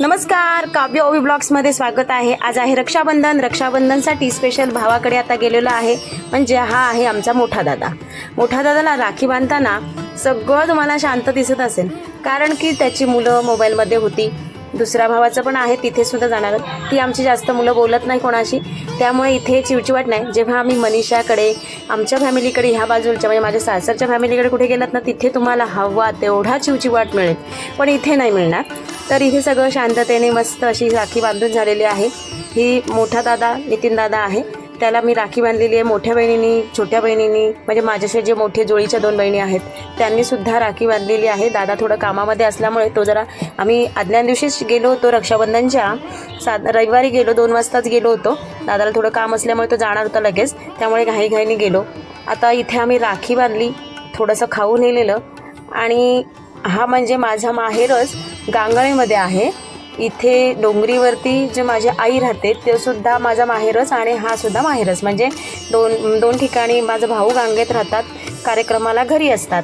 नमस्कार काव्य ओवी ब्लॉग्समध्ये स्वागत आहे. आज आहे रक्षाबंधन. रक्षाबंधनसाठी स्पेशल भावाकडे आता गेलेलो आहे. म्हणजे हा आहे आमचा मोठा दादा. मोठा दादाला राखी बांधताना सगळं तुम्हाला शांत दिसत असेल. कारण की त्याची मुलं मोबाईलमध्ये होती. दुसऱ्या भावाचं पण आहे तिथे सुद्धा जाणार ती आमची जास्त मुलं बोलत नाही कोणाशी. त्यामुळे इथे चिवचिवाट नाही. जेव्हा आम्ही मनीषाकडे आमच्या फॅमिलीकडे ह्या बाजूच्या म्हणजे माझ्या सासरच्या फॅमिलीकडे कुठे गेलात ना तिथे तुम्हाला हवा तेवढा चिवचिवाट मिळेल. पण इथे नाही मिळणार. तर इथे सगळं शांततेने मस्त अशी राखी बांधून झालेली आहे. ही मोठा दादा नितीन दादा आहे. त्याला मी राखी बांधलेली आहे मोठ्या बहिणींनी छोट्या बहिणींनी. म्हणजे माझ्याशी जे मोठे जोडीच्या दोन बहिणी आहेत त्यांनी सुद्धा राखी बांधलेली आहे. दादा थोडं कामामध्ये असल्यामुळे तो जरा आम्ही आदल्या दिवशीच गेलो होतो रक्षाबंधनच्या. साध रविवारी गेलो दोन वाजताच गेलो होतो. दादाला थोडं काम असल्यामुळे तो जाणार होता लगेच. त्यामुळे घाईघाईने गेलो. आता इथे आम्ही राखी बांधली थोडंसं खाऊ नेलेलं. आणि हा म्हणजे माझा माहेरच गांगळेमध्ये आहे. इथे डोंगरीवरती जे माझी आई राहते ते सुद्धा माझा माहेरच आणि हा सुद्धा माहेरच. म्हणजे दोन दोन ठिकाणी माझा भाऊ गांगेत राहतात कार्यक्रमाला घरी असतात.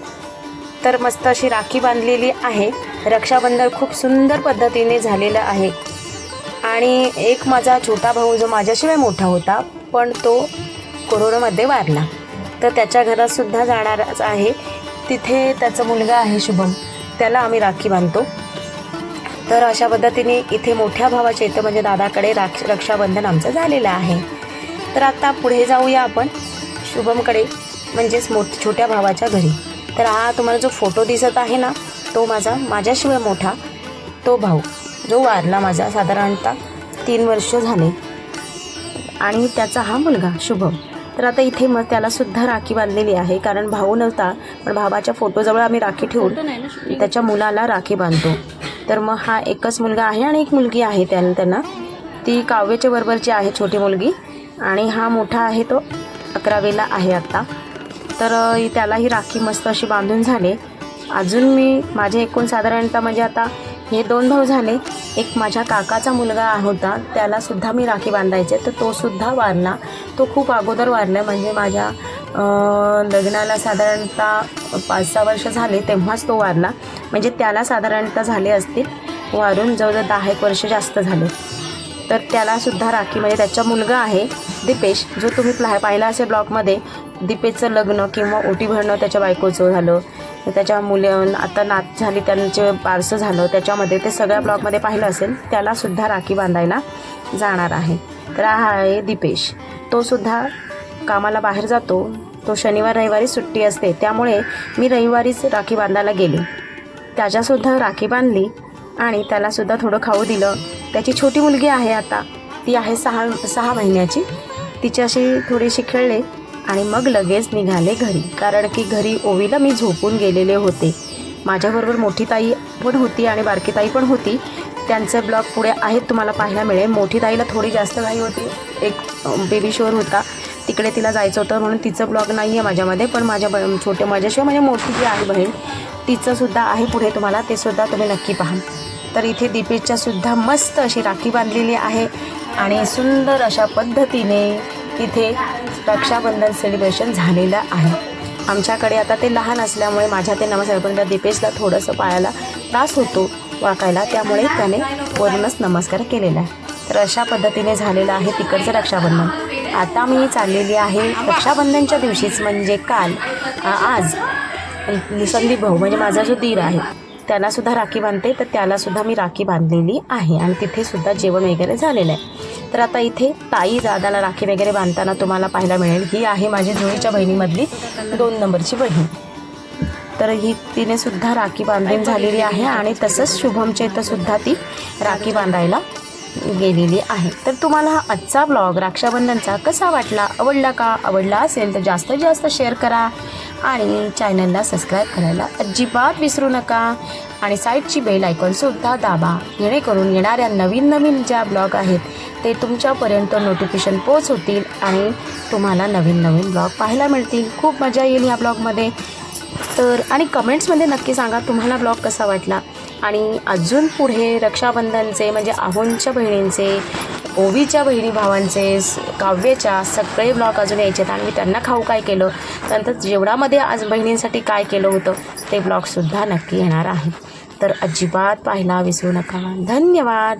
तर मस्त अशी राखी बांधलेली आहे. रक्षाबंधन खूप सुंदर पद्धतीने झालेलं आहे. आणि एक माझा छोटा भाऊ जो माझ्याशिवाय मोठा होता पण तो कोरोनामध्ये वारला. तर त्याच्या घरातसुद्धा जाणारच आहे. तिथे त्याचा मुलगा आहे शुभम. त्याला आम्ही राखी बांधतो. तर अशा पद्धतीने इथे मोठ्या भावाच्या इथं म्हणजे दादाकडे राक्ष रक्षाबंधन आमचं झालेलं आहे. तर आता पुढे जाऊया आपण शुभमकडे म्हणजेच मोठ छोट्या भावाच्या घरी. तर हा तुम्हाला जो फोटो दिसत आहे ना तो माझा माझ्याशिवाय मोठा तो भाऊ जो वारला माझा साधारणतः तीन वर्ष झाले. आणि त्याचा हा मुलगा शुभम. तर आता इथे मग त्यालासुद्धा राखी बांधलेली आहे कारण भाऊ नव्हता पण भावाच्या फोटोजवळ आम्ही राखी ठेवून त्याच्या मुलाला राखी बांधतो. तर मग हा एकच मुलगा आहे आणि एक मुलगी आहे त्यानं त्यांना. ती काव्याच्या बरोबरची आहे छोटी मुलगी. आणि हा मोठा आहे तो अकरावीला आहे आत्ता तर त्यालाही राखी मस्त अशी बांधून झाले. अजून मी माझे एकूण साधारणतः म्हणजे आता हे दोन भाऊ झाले. एक माझ्या काकाचा मुलगा होता त्यालासुद्धा मी राखी बांधायचे. तर तोसुद्धा वारला. तो खूप अगोदर वारला म्हणजे माझ्या लग्नाला साधारणतः पाच सहा वर्ष झाले तेव्हाच तो वारला. म्हणजे त्याला साधारणतः झाले असतील वारून जवळजवळ दहा एक वर्ष जास्त झाले. तर त्यालासुद्धा राखी म्हणजे त्याचा मुलगा आहे दीपेश जो तुम्ही पाह पाहिला असेल ब्लॉगमध्ये दीपेशचं लग्न किंवा ओटी भरणं त्याच्या बायकोचं झालं. त्याच्या मुलं आता नात झाली त्यांचे बारसं झालं त्याच्यामध्ये ते सगळ्या ब्लॉगमध्ये पाहिलं असेल त्यालासुद्धा राखी बांधायला जाणार आहे. तर हा आहे दीपेश. तो सुद्धा कामाला बाहेर जातो. तो शनिवार रविवारी सुट्टी असते. त्यामुळे मी रविवारीच राखी बांधायला गेले. त्याच्यासुद्धा राखी बांधली आणि त्यालासुद्धा थोडं खाऊ दिलं. त्याची छोटी मुलगी आहे आता. ती आहे सहा सहा महिन्याची. तिच्याशी थोडीशी खेळले आणि मग लगेच निघाले घरी. कारण की घरी ओवीला मी झोपून गेलेले होते. माझ्याबरोबर मोठी ताई पण होती आणि बारकी ताई पण होती. त्यांचे ब्लॉग पुढे आहेत तुम्हाला पाहायला मिळेल. मोठी ताईला थोडी जास्त घाई होती. एक बेबी शोर होता. तिकडे तिला जायचं होतं म्हणून तिचं ब्लॉग नाही आहे माझ्यामध्ये पण माझ्या ब छोटे माझ्याशिवाय म्हणजे मोठी जी आहे बहीण तिचंसुद्धा आहे पुढे तुम्हाला ते सुद्धा तुम्ही नक्की पहा. तर इथे दीपेशच्यासुद्धा मस्त अशी राखी बांधलेली आहे आणि सुंदर अशा पद्धतीने इथे रक्षाबंधन सेलिब्रेशन झालेलं आहे. आमच्याकडे आता ते लहान असल्यामुळे माझ्या ते नमस्कारपर्यंत दीपेशला थोडंसं पायाला त्रास होतो वाकायला त्यामुळे त्याने वरूनच नमस्कार केलेला आहे. तर अशा पद्धतीने झालेलं आहे तिकडचं रक्षाबंधन. आता मी चाललेली आहे रक्षाबंधनच्या दिवशीच म्हणजे काल. आज. निसंदी भाऊ म्हणजे माझा जो दीर आहे त्याला सुद्धा राखी बांधते तर त्याला सुद्धा मी राखी बांधलेली आहे. आणि तिथे सुद्धा जेवण वगैरे झालेलं आहे. तर आता इथे ताई दादाला राखी वगैरे बांधताना तुम्हाला पाहायला मिळेल. ही आहे माझी जुळीच्या बहिणीमधली दोन नंबरची बहीण. तर ही तिने सुद्धा राखी बांधून झालेली आहे आणि तसंच शुभमच्या इथं सुद्धा ती राखी बांधायला गेलेली आहे. तर तुम्हाला हा आजचा ब्लॉग रक्षाबंधनचा कसा वाटला? आवडला का? आवडला असेल तर जास्तीत जास्त शेअर करा आणि चॅनलला सबस्क्राईब करायला अजिबात विसरू नका. आणि साईडची बेल आयकॉनसुद्धा दाबा. जेणेकरून येणाऱ्या नवीन नवीन ज्या ब्लॉग आहेत ते तुमच्यापर्यंत नोटिफिकेशन पोच होतील आणि तुम्हाला नवीन नवीन ब्लॉग पाहायला मिळतील. खूप मजा येईल ह्या ब्लॉगमध्ये तर आणि कमेंट्समध्ये नक्की सांगा तुम्हाला ब्लॉग कसा वाटला? आणि अजून पुढे रक्षाबंधनचे म्हणजे आहोंच्या बहिणींचे ओवीच्या बहिणी भावांचे काव्याच्या सगळे ब्लॉग अजून यायचे आहेत. आणि मी त्यांना खाऊ काय केलं? त्यानंतर जेवणामध्ये आज बहिणींसाठी काय केलं होतं? ते ब्लॉगसुद्धा नक्की येणार आहे तर अजिबात पाहायला विसरू नका. धन्यवाद!